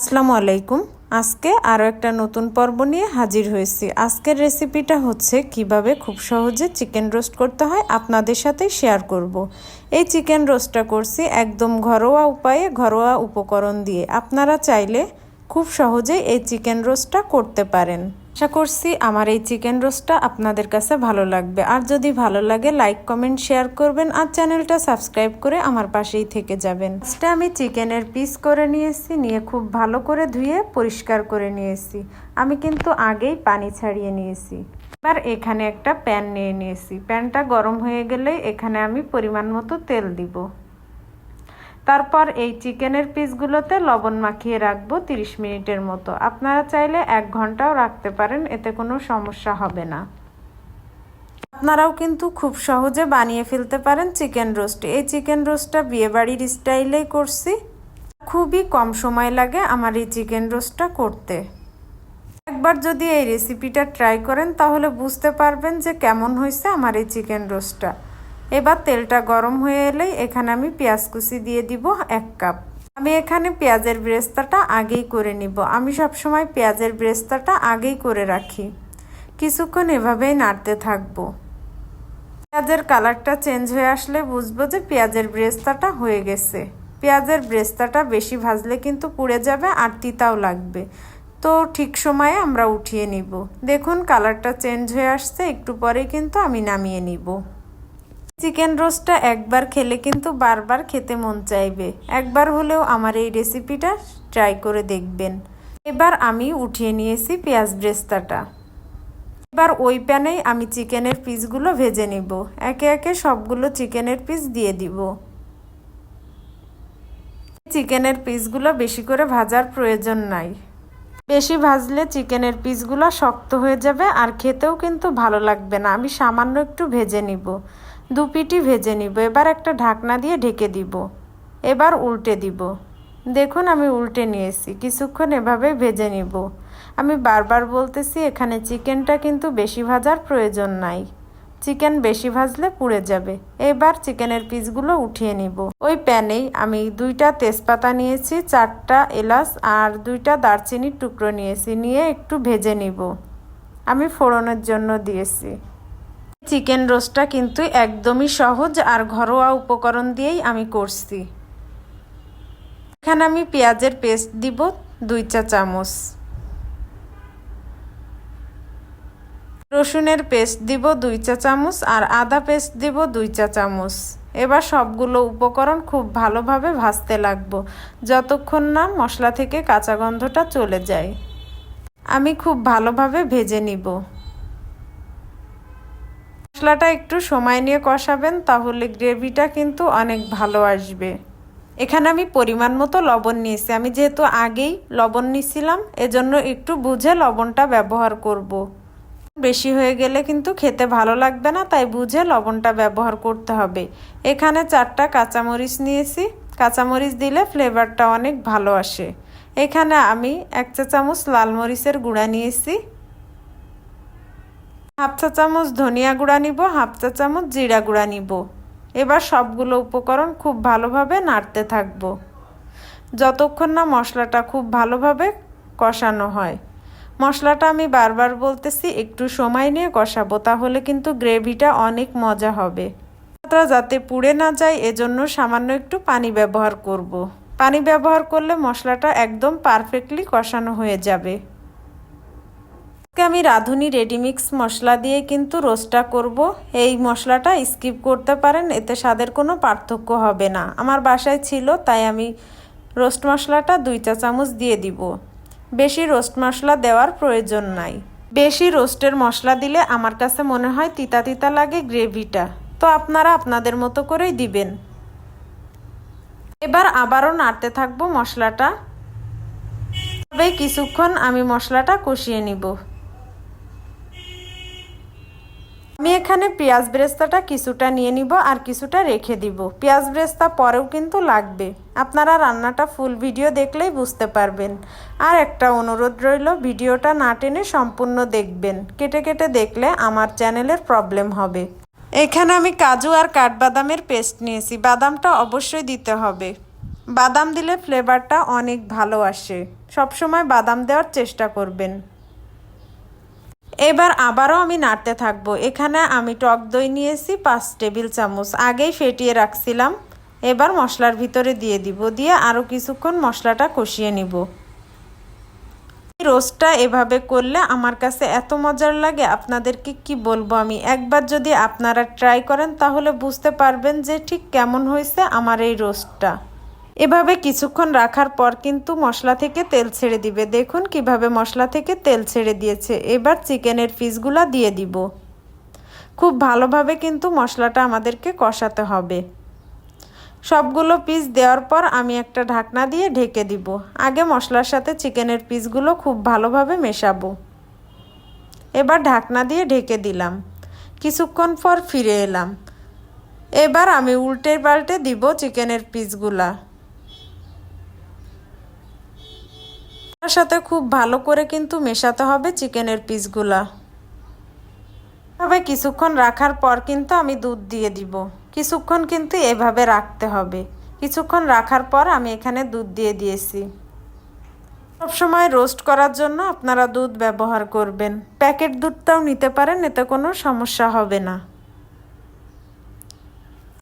আসসালামু আলাইকুম। আজকে আরও একটা নতুন পর্ব নিয়ে হাজির হয়েছি। আজকের রেসিপিটা হচ্ছে কীভাবে খুব সহজে চিকেন রোস্ট করতে হয় আপনাদের সাথে শেয়ার করব। এই চিকেন রোস্টটা করছি একদম ঘরোয়া উপায়ে, ঘরোয়া উপকরণ দিয়ে। আপনারা চাইলে খুব সহজে এই চিকেন রোস্টটা করতে পারেন। আশা করছি আমার এই চিকেন রোস্টটা আপনাদের কাছে ভালো লাগবে। আর যদি ভালো লাগে লাইক কমেন্ট শেয়ার করবেন আর চ্যানেলটা সাবস্ক্রাইব করে আমার পাশেই থেকে যাবেন। আজকে আমি চিকেনের পিস করে নিয়েছি, নিয়ে খুব ভালো করে ধুয়ে পরিষ্কার করে নিয়েছি। আমি কিন্তু আগেই পানি ছাড়িয়ে নিয়েছি। এবার এখানে একটা প্যান নিয়ে নিয়েছি। প্যানটা গরম হয়ে গেলে এখানে আমি পরিমাণ মতো তেল দিব। তারপর এই চিকেনের পিসগুলোতে লবণ মাখিয়ে রাখব তিরিশ মিনিটের মতো। আপনারা চাইলে এক ঘন্টাও রাখতে পারেন, এতে কোনো সমস্যা হবে না। আপনারাও কিন্তু খুব সহজে বানিয়ে ফেলতে পারেন চিকেন রোস্ট। এই চিকেন রোস্টটা বিয়েবাড়ির স্টাইলেই করছি। খুবই কম সময় লাগে আমার এই চিকেন রোস্টটা করতে। একবার যদি এই রেসিপিটা ট্রাই করেন, তাহলে বুঝতে পারবেন যে কেমন হয়েছে আমার এই চিকেন রোস্টটা। এবার তেলটা গরম হয়ে এলেই এখানে আমি পেঁয়াজ কুচি দিয়ে দিব এক কাপ। আমি এখানে পেঁয়াজের ব্রেস্তাটা আগেই করে নিব। আমি সবসময় পেঁয়াজের ব্রেস্তাটা আগেই করে রাখি। কিছুক্ষণ এভাবেই নাড়তে থাকব। পেঁয়াজের কালারটা চেঞ্জ হয়ে আসলে বুঝব যে পেঁয়াজের ব্রেস্তাটা হয়ে গেছে। পেঁয়াজের ব্রেস্তাটা বেশি ভাজলে কিন্তু পুড়ে যাবে আর তিতাও লাগবে। তো ঠিক সময়ে আমরা উঠিয়ে নিব। দেখুন কালারটা চেঞ্জ হয়ে আসছে, একটু পরেই কিন্তু আমি নামিয়ে নিব। চিকেন রোস্টটা একবার খেলে কিন্তু বারবার খেতে মন চাইবে। একবার হলেও আমার এই রেসিপিটা ট্রাই করে দেখবেন। এবার আমি উঠিয়ে নিয়েছি পেঁয়াজ ব্রেস্তাটা। এবার ওই প্যানেই আমি চিকেনের পিসগুলো ভেজে নিব। একে একে সবগুলো চিকেনের পিস দিয়ে দিব। চিকেনের পিসগুলো বেশি করে ভাজার প্রয়োজন নাই। বেশি ভাজলে চিকেনের পিসগুলো শক্ত হয়ে যাবে আর খেতেও কিন্তু ভালো লাগবে না। আমি সামান্য একটু ভেজে নিব। দু পিটি ভেজে নিব, এবার একটা ঢাকনা দিয়ে ঢেকে দিব। এবার উল্টে দিব। দেখুন, আমি উল্টে নিয়েছি, কিছুক্ষণ এভাবে ভেজে নিব। আমি বারবার বলতেছি, এখানে চিকেনটা কিন্তু বেশি ভাজার প্রয়োজন নাই। চিকেন বেশি ভাজলে পুড়ে যাবে। এবার চিকেনের পিসগুলো উঠিয়ে নিব। ওই প্যানেই আমি দুইটা তেজপাতা নিয়েছি, চারটা এলাচ আর দুইটা দারচিনির টুকরো নিয়েছি, নিয়ে একটু ভেজে নিব। আমি ফোড়নের জন্য দিয়েছি। চিকেন রোস্টটা কিন্তু একদমই সহজ আর ঘরোয়া উপকরণ দিয়েই আমি করছি। এখানে আমি পেঁয়াজের পেস্ট দিব দুই চা চামচ। রসুনের পেস্ট দিব দুই চা চামচ আর আদা পেস্ট দিব দুই চা চামচ। এবার সবগুলো উপকরণ খুব ভালোভাবে ভাজতে লাগবো, যতক্ষণ না মশলা থেকে কাঁচা গন্ধটা চলে যায়। আমি খুব ভালোভাবে ভেজে নিব। মশলাটা একটু সময় নিয়ে কষাবেন, তাহলে গ্রেভিটা কিন্তু অনেক ভালো আসবে। এখানে আমি পরিমাণ মতো লবণ নিয়েছি। আমি যেহেতু আগেই লবণ নিছিলাম এজন্য একটু বুঝে লবণটা ব্যবহার করব। বেশি হয়ে গেলে কিন্তু খেতে ভালো লাগবে না, তাই বুঝে লবণটা ব্যবহার করতে হবে। এখানে চারটা কাঁচামরিচ নিয়েছি। কাঁচামরিচ দিলে ফ্লেভারটা অনেক ভালো আসে। এখানে আমি এক চা চামচ লাল মরিচের গুঁড়া নিয়েছি। হাফ চা চামচ ধনিয়া গুঁড়া নিব, হাফ চা চামচ জিরা গুঁড়া নিব। এবার সবগুলো উপকরণ খুব ভালোভাবে নাড়তে থাকব। যতক্ষণ না মশলাটা খুব ভালোভাবে কষানো হয়। মশলাটা আমি বারবার বলতেছি, একটু সময় নিয়ে কষাবো, তাহলে কিন্তু গ্রেভিটা অনেক মজা হবে। যাতে পুড়ে না যায়, এজন্য সামান্য একটু পানি ব্যবহার করব। পানি ব্যবহার করলে মশলাটা একদম পারফেক্টলি কষানো হয়ে যাবে। আমি রাঁধুনি রেডিমিক্স মশলা দিয়ে কিন্তু রোস্টটা করব। এই মশলাটা স্কিপ করতে পারেন, এতে স্বাদের কোনো পার্থক্য হবে না। আমার বাসায় ছিল, তাই আমি রোস্ট মশলাটা দুই চা চামচ দিয়ে দিব। বেশি রোস্ট মশলা দেওয়ার প্রয়োজন নাই। বেশি রোস্টের মশলা দিলে আমার কাছে মনে হয় তিতা তিতা লাগে গ্রেভিটা। তো আপনারা আপনাদের মতো করেই দিবেন। এবার আবারও নাড়তে থাকব মশলাটা। তবে কিছুক্ষণ আমি মশলাটা কষিয়ে নিব। আমি এখানে পেঁয়াজ ব্রেস্তাটা কিছুটা নিয়ে নিব আর কিছুটা রেখে দিব। পেঁয়াজ ব্রেস্তা পরেও কিন্তু লাগবে। আপনারা রান্নাটা ফুল ভিডিও দেখলেই বুঝতে পারবেন। আর একটা অনুরোধ রইল, ভিডিওটা না টেনে সম্পূর্ণ দেখবেন। কেটে কেটে দেখলে আমার চ্যানেলের প্রবলেম হবে। এখানে আমি কাজু আর কাঠবাদামের পেস্ট নিয়েছি। বাদামটা অবশ্যই দিতে হবে। বাদাম দিলে ফ্লেভারটা অনেক ভালো আসে। সবসময় বাদাম দেওয়ার চেষ্টা করবেন। এবার আবারও আমি নাড়তে থাকব। এখানে আমি টক দই নিয়েছি, পাঁচ টেবিল চামচ। আগেই ফেটিয়ে রাখছিলাম। এবার মশলার ভিতরে দিয়ে দিব। দিয়ে আরও কিছুক্ষণ মশলাটা কষিয়ে নিব। রোস্টটা এভাবে করলে আমার কাছে এত মজার লাগে। আপনাদেরকে কি বলব আমি? একবার যদি আপনারা ট্রাই করেন, তাহলে বুঝতে পারবেন যে ঠিক কেমন হয়েছে আমার এই রোস্টটা। এভাবে কিছুক্ষণ রাখার পর কিন্তু মশলা থেকে তেল ছেড়ে দিবে। দেখুন কীভাবে মশলা থেকে তেল ছেড়ে দিয়েছে। এবার চিকেনের পিসগুলা দিয়ে দিব। খুব ভালোভাবে কিন্তু মশলাটা আমাদেরকে কষাতে হবে। সবগুলো পিস দেওয়ার পর আমি একটা ঢাকনা দিয়ে ঢেকে দিব। আগে মশলার সাথে চিকেনের পিসগুলো খুব ভালোভাবে মেশাবো। এবার ঢাকনা দিয়ে ঢেকে দিলাম। কিছুক্ষণ পর ফিরে এলাম। এবার আমি উল্টে পাল্টে দিব চিকেনের পিসগুলা। তার সাথে খুব ভালো করে কিন্তু মেশাতে হবে চিকেনের পিসগুলা। তবে কিছুক্ষণ রাখার পর কিন্তু আমি দুধ দিয়ে দিব। কিছুক্ষণ কিন্তু এভাবে রাখতে হবে। কিছুক্ষণ রাখার পর আমি এখানে দুধ দিয়ে দিয়েছি। সবসময় রোস্ট করার জন্য আপনারা দুধ ব্যবহার করবেন। প্যাকেট দুধটাও নিতে পারেন, এতে কোনো সমস্যা হবে না।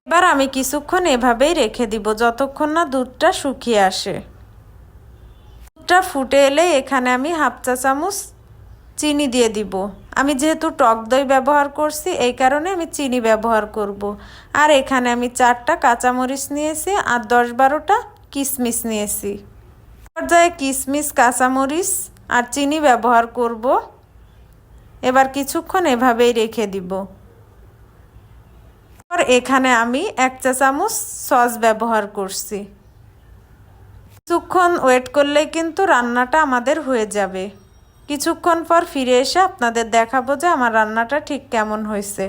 এবার আমি কিছুক্ষণ এভাবেই রেখে দিব, যতক্ষণ না দুধটা শুকিয়ে আসে। দুধটা ফুটে এলে এখানে আমি হাফ চা চামচ চিনি দিয়ে দিব। আমি যেহেতু টক দই ব্যবহার করছি, এই কারণে আমি চিনি ব্যবহার করব। আর এখানে আমি চারটা কাঁচামরিচ নিয়েছি আর দশ বারোটা কিশমিশ নিয়েছি। পর্যায়ে কিশমিশ কাঁচামরিচ আর চিনি ব্যবহার করব। এবার কিছুক্ষণ এভাবেই রেখে দিব। এখানে আমি এক চা চামচ সস ব্যবহার করছি। কিছুক্ষণ ওয়েট করলেই কিন্তু রান্নাটা আমাদের হয়ে যাবে। কিছুক্ষণ পর ফিরে এসে আপনাদের দেখাবো যে আমার রান্নাটা ঠিক কেমন হয়েছে।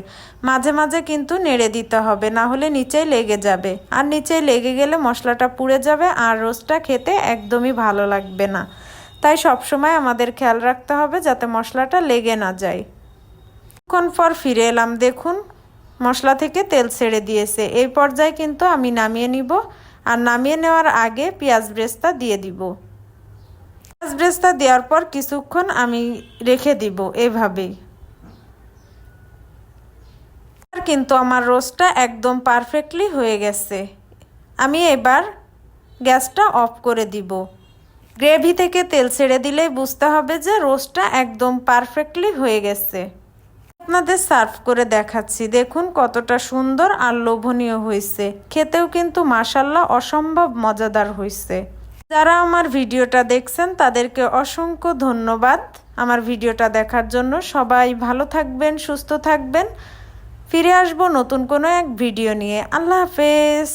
মাঝে মাঝে কিন্তু নেড়ে দিতে হবে, না হলে নিচেই লেগে যাবে। আর নিচেই লেগে গেলে মশলাটা পুড়ে যাবে আর রোস্টটা খেতে একদমই ভালো লাগবে না। তাই সবসময় আমাদের খেয়াল রাখতে হবে যাতে মশলাটা লেগে না যায়। কিছুক্ষণ পর ফিরে এলাম, দেখুন, মশলা থেকে তেল ছেড়ে দিয়েছে। এই পর্যায়ে কিন্তু আমি নামিয়ে নিব। আর নামিয়ে নেওয়ার আগে পেঁয়াজ ব্রেস্তা দিয়ে দিব। পেঁয়াজ ব্রেস্তা দেওয়ার পর কিছুক্ষণ আমি রেখে দিব এভাবেই। আর কিন্তু আমার রোস্টটা একদম পারফেক্টলি হয়ে গেছে। আমি এবার গ্যাসটা অফ করে দিব। গ্রেভি থেকে তেল ছেড়ে দিলেই বুঝতে হবে যে রোস্টটা একদম পারফেক্টলি হয়ে গেছে। আপনাদের সার্ভ করে দেখাচ্ছি। দেখুন কতটা সুন্দর আর লোভনীয় হয়েছে। খেতেও কিন্তু মাসাল্লাহ অসম্ভব মজাদার হয়েছে। যারা আমার ভিডিওটা দেখছেন, তাদেরকে অসংখ্য ধন্যবাদ আমার ভিডিওটা দেখার জন্য। সবাই ভালো থাকবেন, সুস্থ থাকবেন। ফিরে আসব নতুন কোনো এক ভিডিও নিয়ে। আল্লাহ হাফেজ।